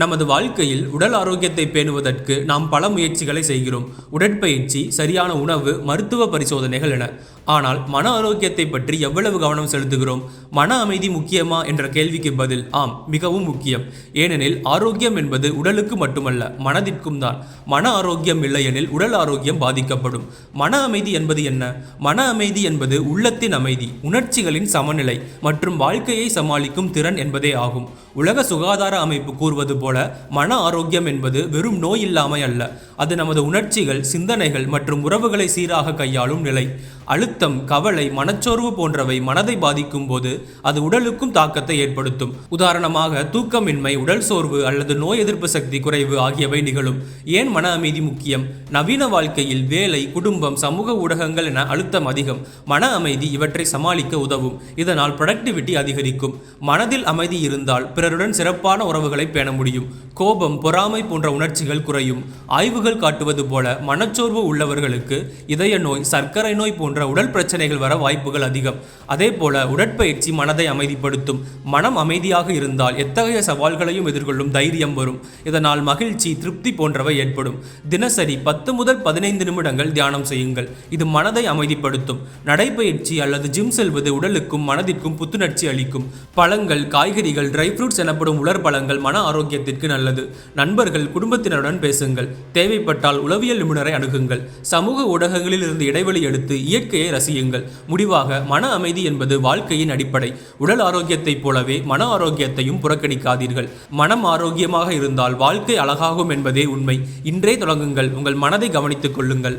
நமது வாழ்க்கையில் உடல் ஆரோக்கியத்தை பேணுவதற்கு நாம் பல முயற்சிகளை செய்கிறோம். உடற்பயிற்சி சரியான உணவு மருத்துவ பரிசோதனைகள் என. ஆனால் மன ஆரோக்கியத்தை பற்றி எவ்வளவு கவனம் செலுத்துகிறோம்? மன அமைதி முக்கியமா என்ற கேள்விக்கு பதில் ஆம் மிகவும் முக்கியம். ஏனெனில் ஆரோக்கியம் என்பது உடலுக்கு மட்டுமல்ல மனதிற்கும் தான். மன ஆரோக்கியம் இல்லையெனில் உடல் ஆரோக்கியம் பாதிக்கப்படும். மன அமைதி என்பது என்ன? மன அமைதி என்பது உள்ளத்தின் அமைதி உணர்ச்சிகளின் சமநிலை மற்றும் வாழ்க்கையை சமாளிக்கும் திறன் என்பதே ஆகும். உலக சுகாதார அமைப்பு கூறுவது போல மன ஆரோக்கியம் என்பது வெறும் நோய் இல்லாமை அல்ல. அது நமது உணர்ச்சிகள் சிந்தனைகள் மற்றும் உறவுகளை சீராக கையாளும் நிலை. அழுத்தம் கவலை மனச்சோர்வு போன்றவை மனதை பாதிக்கும் போது அது உடலுக்கும் தாக்கத்தை ஏற்படுத்தும். உதாரணமாக தூக்கமின்மை உடல் சோர்வு அல்லது நோய் எதிர்ப்பு சக்தி குறைவு ஆகியவை நிகழும். ஏன் மன அமைதி முக்கியம்? நவீன வாழ்க்கையில் வேலை குடும்பம் சமூக ஊடகங்கள் என அழுத்தம் அதிகம். மன அமைதி இவற்றை சமாளிக்க உதவும். இதனால் ப்ரொடக்டிவிட்டி அதிகரிக்கும். மனதில் அமைதி இருந்தால் பிறருடன் சிறப்பான உறவுகளை பேண முடியும். கோபம் பொறாமை போன்ற உணர்ச்சிகள் குறையும். ஆய்வுகள் காட்டுவது போல மனச்சோர்வு உள்ளவர்களுக்கு இதய நோய் சர்க்கரை நோய் போன்ற உடல் பிரச்சனைகள் வர வாய்ப்புகள் அதிகம். அதே போல உடற்பயிற்சி மனதை அமைதிப்படுத்தும். மனம் அமைதியாக இருந்தால் எத்தகைய சவால்களையும் எதிர்கொள்ளும் தைரியம் வரும். இதனால் மகிழ்ச்சி திருப்தி போன்றவை ஏற்படும். தினசரி பத்து முதல் பதினைந்து நிமிடங்கள் தியானம் செய்யுங்கள். இது மனதை அமைதிப்படுத்தும். நடைப்பயிற்சி அல்லது ஜிம் செல்வது உடலுக்கும் மனதிற்கும் புத்துணர்ச்சி அளிக்கும். பழங்கள் காய்கறிகள் ட்ரை ஃப்ரூட்ஸ் எனப்படும் உலர் பழங்கள் மன ஆரோக்கியத்திற்கு நல்லது. நண்பர்கள் குடும்பத்தினருடன் பேசுங்கள். தேவைப்பட்டால் உளவியல் நிபுணரை அணுகுங்கள். சமூக ஊடகங்களில் இருந்து இடைவெளி எடுத்து இயற்கையை ரசியுங்கள். முடிவாக மன அமைதி என்பது வாழ்க்கையின் அடிப்படை. உடல் ஆரோக்கியத்தைப் போலவே மன ஆரோக்கியத்தையும் புறக்கணிக்காதீர்கள். மனம் ஆரோக்கியமாக இருந்தால் வாழ்க்கை அழகாகும் என்பதே உண்மை. இன்றே தொடங்குங்கள். உங்கள் மனதை கவனித்துக் கொள்ளுங்கள்.